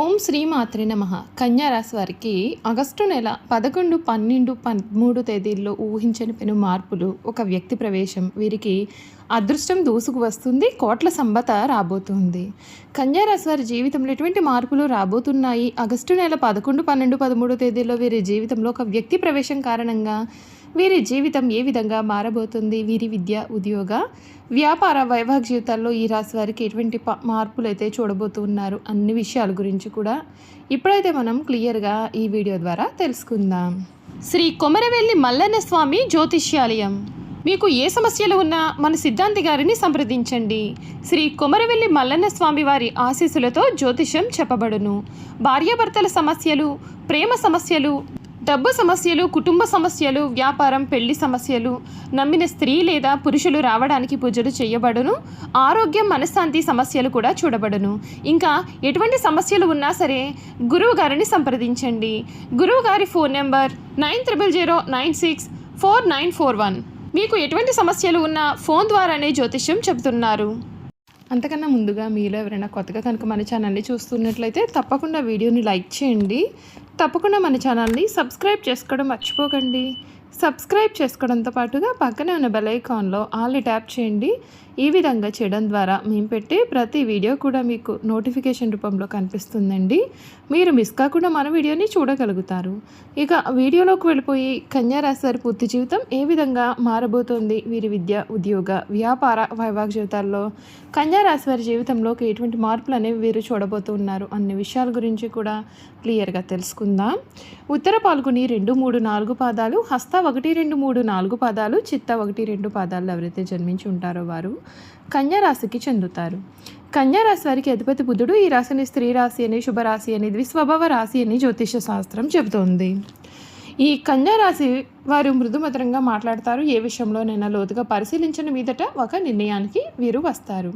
ఓం శ్రీ మాత్రి నమ కన్యారాశి వారికి ఆగస్టు నెల పదకొండు పన్నెండు పదమూడు తేదీల్లో ఊహించని పెను మార్పులు ఒక వ్యక్తి ప్రవేశం వీరికి అదృష్టం దూసుకు వస్తుంది కోట్ల సంబత రాబోతుంది. కన్యారాశి వారి జీవితంలో ఎటువంటి మార్పులు రాబోతున్నాయి? ఆగస్టు నెల పదకొండు పన్నెండు పదమూడు తేదీల్లో వీరి జీవితంలో ఒక వ్యక్తి ప్రవేశం కారణంగా వీరి జీవితం ఏ విధంగా మారబోతుంది? వీరి విద్య ఉద్యోగ వ్యాపార వైవాహిక జీవితాల్లో ఈ రాశి వారికి ఎటువంటి ప- మార్పులు అయితే చూడబోతున్నారు అన్ని విషయాల గురించి కూడా ఇప్పుడైతే మనం క్లియర్గా ఈ వీడియో ద్వారా తెలుసుకుందాం. శ్రీ కొమరవెల్లి మల్లన్న స్వామి జ్యోతిష్యాలయం. మీకు ఏ సమస్యలు ఉన్నా మన సిద్ధాంతి గారిని సంప్రదించండి. శ్రీ కొమరవెల్లి మల్లన్న స్వామి వారి ఆశీస్సులతో జ్యోతిషం చెప్పబడును. భార్యాభర్తల సమస్యలు ప్రేమ సమస్యలు డబ్బు సమస్యలు కుటుంబ సమస్యలు వ్యాపారం పెళ్ళి సమస్యలు నమ్మిన స్త్రీ లేదా పురుషులు రావడానికి పూజలు చేయబడును ఆరోగ్యం మనశ్శాంతి సమస్యలు కూడా చూడబడును. ఇంకా ఎటువంటి సమస్యలు ఉన్నా సరే గురువు గారిని సంప్రదించండి. గురువు గారి phone number nine triple zero nine six four nine four one. మీకు ఎటువంటి సమస్యలు ఉన్నా ఫోన్ ద్వారానే జ్యోతిష్యం చెబుతున్నారు. అంతకన్నా ముందుగా మీలో ఎవరైనా కొత్తగా కనుక మన ఛానల్ని చూస్తున్నట్లయితే తప్పకుండా వీడియోని లైక్ చేయండి. తప్పకుండా మన ఛానల్ని సబ్స్క్రైబ్ చేసుకోవడం మర్చిపోకండి. సబ్స్క్రైబ్ చేసుకోవడంతో పాటుగా పక్కనే ఉన్న బెల్ ఐకాన్లో ఆల్ని ట్యాప్ చేయండి. ఈ విధంగా చేయడం ద్వారా మేము పెట్టే ప్రతి వీడియో కూడా మీకు నోటిఫికేషన్ రూపంలో కనిపిస్తుందండి. మీరు మిస్ కాకుండా మన వీడియోని చూడగలుగుతారు. ఇక వీడియోలోకి వెళ్ళిపోయి కన్యారాశి వారి పూర్తి జీవితం ఏ విధంగా మారబోతోంది? వీరి విద్య ఉద్యోగ వ్యాపార వైవాహిక జీవితాల్లో కన్యారాశి వారి జీవితంలోకి ఎటువంటి మార్పులు అనేవి వీరు చూడబోతున్నారు అన్ని విషయాల గురించి కూడా క్లియర్గా తెలుసుకుందాం. ఉత్తర పాల్గొని రెండు మూడు నాలుగు పాదాలు హస్త ఒకటి రెండు మూడు నాలుగు పాదాలు చిత్త ఒకటి రెండు పాదాలు ఎవరైతే జన్మించి ఉంటారో వారు కన్యారాశికి చెందుతారు. కన్యారాశి వారికి అధిపతి బుద్ధుడు ఈ రాశిని స్త్రీ రాశి అని శుభరాశి అని ద్విస్వభావ రాశి అని జ్యోతిష శాస్త్రం చెబుతోంది. ఈ కన్యారాశి వారు మృదుమధురంగా మాట్లాడతారు. ఏ విషయంలోనైనా లోతుగా పరిశీలించిన మీదట ఒక నిర్ణయానికి వీరు వస్తారు.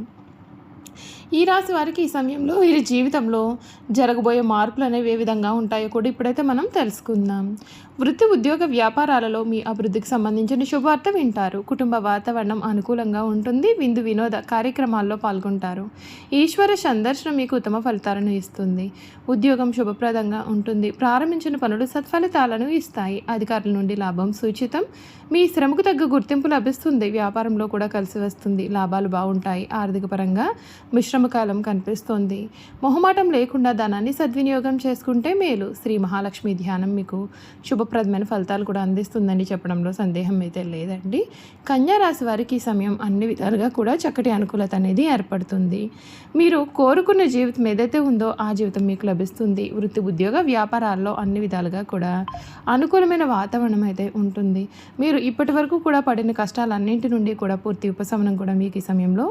ఈ రాశి వారికి ఈ సమయంలో వీరి జీవితంలో జరగబోయే మార్పులు అనేవి ఏ విధంగా ఉంటాయో కూడా ఇప్పుడైతే మనం తెలుసుకుందాం. వృత్తి ఉద్యోగ వ్యాపారాలలో మీ అభివృద్ధికి సంబంధించిన శుభవార్త వింటారు. కుటుంబ వాతావరణం అనుకూలంగా ఉంటుంది. విందు వినోద కార్యక్రమాల్లో పాల్గొంటారు. ఈశ్వర సందర్శనం మీకు ఉత్తమ ఫలితాలను ఇస్తుంది. ఉద్యోగం శుభప్రదంగా ఉంటుంది. ప్రారంభించిన పనులు సత్ఫలితాలను ఇస్తాయి. అధికారుల నుండి లాభం సూచితం. మీ శ్రమకు తగ్గ గుర్తింపు లభిస్తుంది. వ్యాపారంలో కూడా కలిసి వస్తుంది. లాభాలు బాగుంటాయి. ఆర్థిక పరంగా మిశ్రమ కాలం కనిపిస్తోంది. మొహమాటం లేకుండా ధనాన్ని సద్వినియోగం చేసుకుంటే మేలు. శ్రీ మహాలక్ష్మి ధ్యానం మీకు శుభప్రదమైన ఫలితాలు కూడా అందిస్తుందని చెప్పడంలో సందేహం అయితే లేదండి. కన్యా రాశి వారికి ఈ సమయం అన్ని విధాలుగా కూడా చక్కటి అనుకూలత అనేది ఏర్పడుతుంది. మీరు కోరుకున్న జీవితం ఏదైతే ఉందో ఆ జీవితం మీకు లభిస్తుంది. వృత్తి ఉద్యోగ వ్యాపారాల్లో అన్ని విధాలుగా కూడా అనుకూలమైన వాతావరణం అయితే ఉంటుంది. మీరు ఇప్పటి వరకు కూడా పడిన కష్టాలన్నింటి నుండి కూడా పూర్తి ఉపశమనం కూడా మీకు ఈ సమయంలో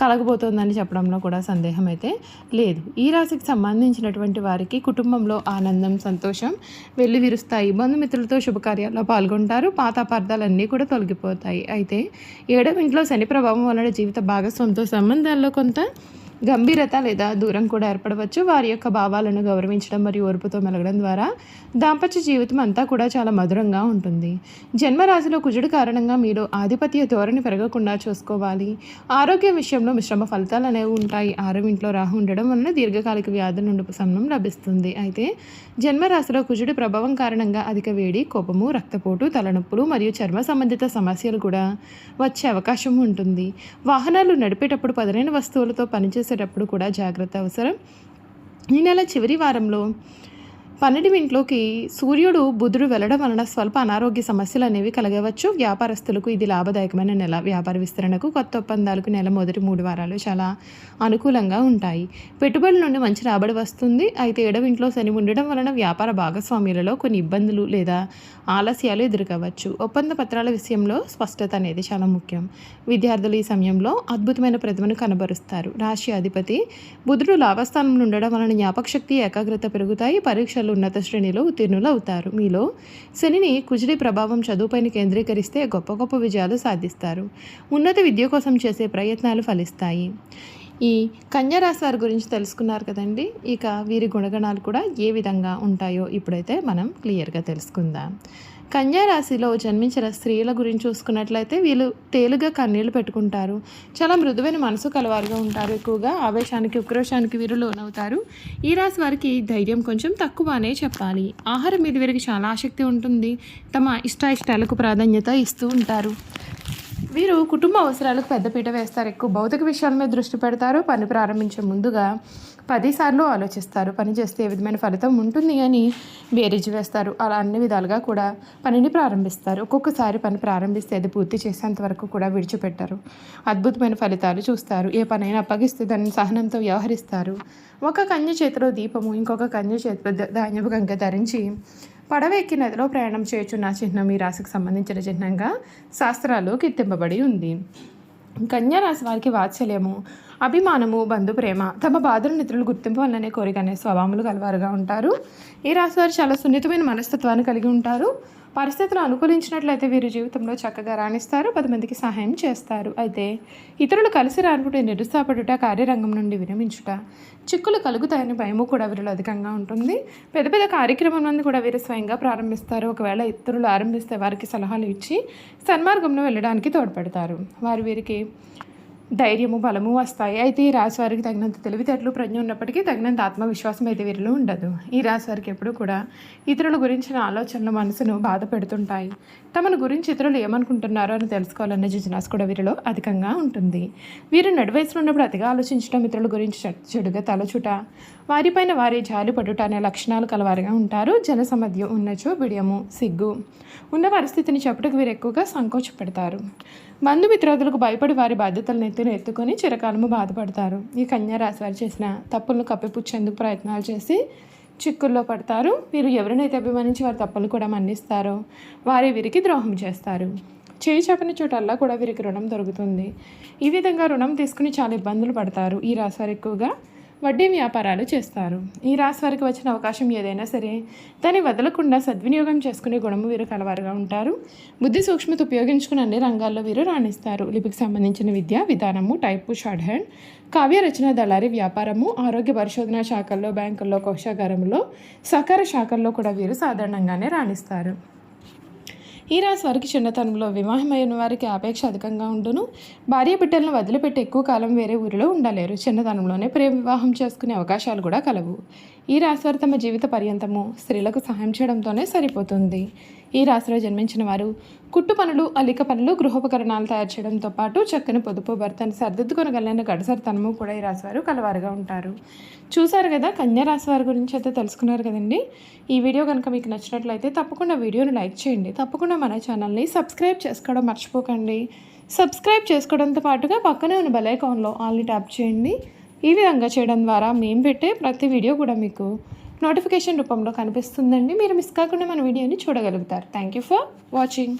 కలగబోతోందని చెప్పడంలో కూడా సందేహం అయితే లేదు. ఈ రాశికి సంబంధించినటువంటి వారికి కుటుంబంలో ఆనందం సంతోషం వెళ్ళి విరుస్తాయి. బంధుమిత్రులతో శుభకార్యాల్లో పాల్గొంటారు. పాత అపార్థాలన్నీ కూడా తొలగిపోతాయి. అయితే ఏడవ ఇంట్లో శని ప్రభావం వలన జీవిత భాగస్వామితో సంబంధాల్లో కొంత గంభీరత లేదా దూరం కూడా ఏర్పడవచ్చు. వారి యొక్క భావాలను గౌరవించడం మరియు ఓర్పుతో మెలగడం ద్వారా దాంపత్య జీవితం అంతా కూడా చాలా మధురంగా ఉంటుంది. జన్మరాశిలో కుజుడు కారణంగా మీరు ఆధిపత్య ధోరణి పెరగకుండా చూసుకోవాలి. ఆరోగ్య విషయంలో మిశ్రమ ఫలితాలు అనేవి ఉంటాయి. ఆరో ఇంట్లో రాహు ఉండడం వలన దీర్ఘకాలిక వ్యాధుల నుండి ఉపశమనం లభిస్తుంది. అయితే జన్మరాశిలో కుజుడి ప్రభావం కారణంగా అధిక వేడి కోపము రక్తపోటు తలనొప్పులు మరియు చర్మ సంబంధిత సమస్యలు కూడా వచ్చే అవకాశం ఉంటుంది. వాహనాలు నడిపేటప్పుడు పదునైన వస్తువులతో చేసేటప్పుడు కూడా జాగ్రత్త అవసరం. ఈ నెల చివరి వారంలో పన్నెండు ఇంట్లోకి సూర్యుడు బుధుడు వెళ్ళడం వలన స్వల్ప అనారోగ్య సమస్యలు అనేవి కలగవచ్చు. వ్యాపారస్తులకు ఇది లాభదాయకమైన నెల. వ్యాపార విస్తరణకు కొత్త ఒప్పందాలకు నెల మొదటి మూడు వారాలు చాలా అనుకూలంగా ఉంటాయి. పెట్టుబడుల నుండి మంచి రాబడి వస్తుంది. అయితే ఏడవింట్లో శని ఉండడం వలన వ్యాపార భాగస్వామ్యులలో కొన్ని ఇబ్బందులు లేదా ఆలస్యాలు ఎదుర్కోవచ్చు. ఒప్పంద పత్రాల విషయంలో స్పష్టత అనేది చాలా ముఖ్యం. విద్యార్థులు ఈ సమయంలో అద్భుతమైన ప్రతిభను కనబరుస్తారు. రాశి అధిపతి బుధుడు లాభస్థానంలో ఉండడం వలన జ్ఞాపకశక్తి ఏకాగ్రత పెరుగుతాయి. పరీక్షలు ఉన్నత శ్రేణిలో ఉత్తీర్ణులు అవుతారు మీలో శనిని కుజుడి ప్రభావం చదువుపైన కేంద్రీకరిస్తే గొప్ప గొప్ప విజయాలు సాధిస్తారు. ఉన్నత విద్య కోసం చేసే ప్రయత్నాలు ఫలిస్తాయి. ఈ కన్యారాశి వారి గురించి తెలుసుకున్నారు కదండి. ఇక వీరి గుణగణాలు కూడా ఏ విధంగా ఉంటాయో ఇప్పుడైతే మనం క్లియర్గా తెలుసుకుందాం. కన్యారాశిలో జన్మించిన స్త్రీల గురించి చూసుకున్నట్లయితే వీళ్ళు తేలుగా కన్నీళ్ళు పెట్టుకుంటారు. చాలా మృదువైన మనసు కలవారుగా ఉంటారు. ఎక్కువగా ఆవేశానికి ఉక్రోషానికి వీరు లోనవుతారు. ఈ రాశి వారికి ధైర్యం కొంచెం తక్కువనే చెప్పాలి. ఆహారం మీద వీరికి చాలా ఆసక్తి ఉంటుంది. తమ ఇష్టాయిష్టాలకు ప్రాధాన్యత ఇస్తూ ఉంటారు. వీరు కుటుంబ అవసరాలకు పెద్దపీట వేస్తారు. ఎక్కువ భౌతిక విషయాల మీద దృష్టి పెడతారు. పని ప్రారంభించే ముందుగా పదిసార్లు ఆలోచిస్తారు. పని చేస్తే ఏ విధమైన ఫలితం ఉంటుంది అని బేరీజు వేస్తారు. అలా అన్ని విధాలుగా కూడా పనిని ప్రారంభిస్తారు. ఒక్కొక్కసారి పని ప్రారంభిస్తే అది పూర్తి చేసేంత వరకు కూడా విడిచిపెట్టారు. అద్భుతమైన ఫలితాలు చూస్తారు. ఏ పనైనా అప్పగిస్తే దాన్ని సహనంతో వ్యవహరిస్తారు. ఒక కన్య చేతిలో దీపము ఇంకొక కన్య చేతిలో ధాన్యపు గంగ ధరించి పడవ ఎక్కి నదిలో ప్రయాణం చేయుచున్న చిహ్నం ఈ రాశికి సంబంధించిన చిహ్నంగా శాస్త్రాలు కీర్తింపబడి ఉంది. కన్యా రాశి వారికి వాత్సల్యము అభిమానము బంధు ప్రేమ తమ బాధలు నిద్రలు గుర్తింపు వల్లనే కోరిక అనే స్వభావములు కలవారుగా ఉంటారు. ఈ రాశి వారు చాలా సున్నితమైన మనస్తత్వాన్ని కలిగి ఉంటారు. పరిస్థితులు అనుకూలించినట్లయితే వీరి జీవితంలో చక్కగా రాణిస్తారు పది మందికి సహాయం చేస్తారు. అయితే ఇతరులు కలిసి రానుకుంటే నిరుత్సాహపడుట కార్యరంగం నుండి విరమించుట చిక్కులు కలుగుతాయని భయము కూడా వీరిలో అధికంగా ఉంటుంది. పెద్ద పెద్ద కార్యక్రమం మంది కూడా వీరు స్వయంగా ప్రారంభిస్తారు. ఒకవేళ ఇతరులు ఆరంభిస్తే వారికి సలహాలు ఇచ్చి సన్మార్గంలో వెళ్ళడానికి తోడ్పడతారు. వారు వీరికి ధైర్యము బలము వస్తాయి. అయితే ఈ రాశి వారికి తగినంత తెలివితేటలు ప్రజ్ఞ ఉన్నప్పటికీ తగినంత ఆత్మవిశ్వాసం అయితే వీరిలో ఉండదు. ఈ రాశి వారికి ఎప్పుడూ కూడా ఇతరుల గురించిన ఆలోచనలు మనసును బాధ పెడుతుంటాయి. తమను గురించి ఇతరులు ఏమనుకుంటున్నారో అని తెలుసుకోవాలనే జిజ్ఞాస కూడా వీరిలో అధికంగా ఉంటుంది. వీరు నడివయసులో ఉన్నప్పుడు అతిగా ఆలోచించడం ఇతరుల గురించి చెడుగా తలచుట వారిపైన వారి జాలి పడుట అనే లక్షణాలు కలవారిగా ఉంటారు. జనసమధ్యం ఉన్నచో బిడియము సిగ్గు ఉన్న పరిస్థితిని చెప్పుటకు వీరు ఎక్కువగా సంకోచపెడతారు. బంధుమిత్రాదులకు భయపడి వారి బాధ్యతలను ఎత్తున ఎత్తుకొని చిరకాలము బాధపడతారు. ఈ కన్యా రాశి వారు చేసిన తప్పులను కప్పిపుచ్చేందుకు ప్రయత్నాలు చేసి చిక్కుల్లో పడతారు. వీరు ఎవరినైతే అభిమానించి వారి తప్పులు కూడా మన్నిస్తారో వారే వీరికి ద్రోహం చేస్తారు. చేయి చెప్పని చోటల్లా కూడా వీరికి రుణం దొరుకుతుంది. ఈ విధంగా రుణం తీసుకుని చాలా ఇబ్బందులు పడతారు. ఈ రాశి వారు ఎక్కువగా వడ్డీ వ్యాపారాలు చేస్తారు. ఈ రాశి వారికి వచ్చిన అవకాశం ఏదైనా సరే దాన్ని వదలకుండా సద్వినియోగం చేసుకునే గుణము వీరు కలవారుగా ఉంటారు. బుద్ధి సూక్ష్మత ఉపయోగించుకుని అన్ని రంగాల్లో వీరు రాణిస్తారు. లిపికి సంబంధించిన విద్య విధానము టైపు షార్ట్ హ్యాండ్ కావ్య రచన దళారీ వ్యాపారము ఆరోగ్య పరిశోధన శాఖల్లో బ్యాంకుల్లో కోశాగారంలో సహకార శాఖల్లో కూడా వీరు సాధారణంగానే రాణిస్తారు. ఈ రాశి వారికి చిన్నతనంలో వివాహమైన వారికి ఆపేక్ష అధికంగా ఉండును. భార్య బిడ్డలను వదిలిపెట్టి ఎక్కువ కాలం వేరే ఊరిలో ఉండలేరు. చిన్నతనంలోనే ప్రేమ వివాహం చేసుకునే అవకాశాలు కూడా కలవు. ఈ రాశి వారు తమ జీవిత పర్యంతము స్త్రీలకు సహాయం చేయడంతోనే సరిపోతుంది. ఈ రాశిలో జన్మించిన వారు కుట్టు పనులు అలిక పనులు గృహోపకరణాలు తయారు చేయడంతో పాటు చక్కని పొదుపు భర్తను సర్దిద్దుకొనగలిగిన గడసరితనము కూడా ఈ రాశి వారు కలవారుగా ఉంటారు. చూశారు కదా కన్యా రాశి వారి గురించి అయితే తెలుసుకున్నారు కదండి. ఈ వీడియో కనుక మీకు నచ్చినట్లయితే తప్పకుండా వీడియోని లైక్ చేయండి. తప్పకుండా మన ఛానల్ని సబ్స్క్రైబ్ చేసుకోవడం మర్చిపోకండి. సబ్స్క్రైబ్ చేసుకోవడంతో పాటుగా పక్కనే ఉన్న బెలైకాన్లో ఆల్ని ట్యాప్ చేయండి. ఈ విధంగా చేయడం ద్వారా మేము పెట్టే ప్రతి వీడియో కూడా మీకు నోటిఫికేషన్ రూపంలో కనిపిస్తుందండి. మీరు మిస్ కాకుండా మన వీడియోని చూడగలుగుతారు. Thank you for watching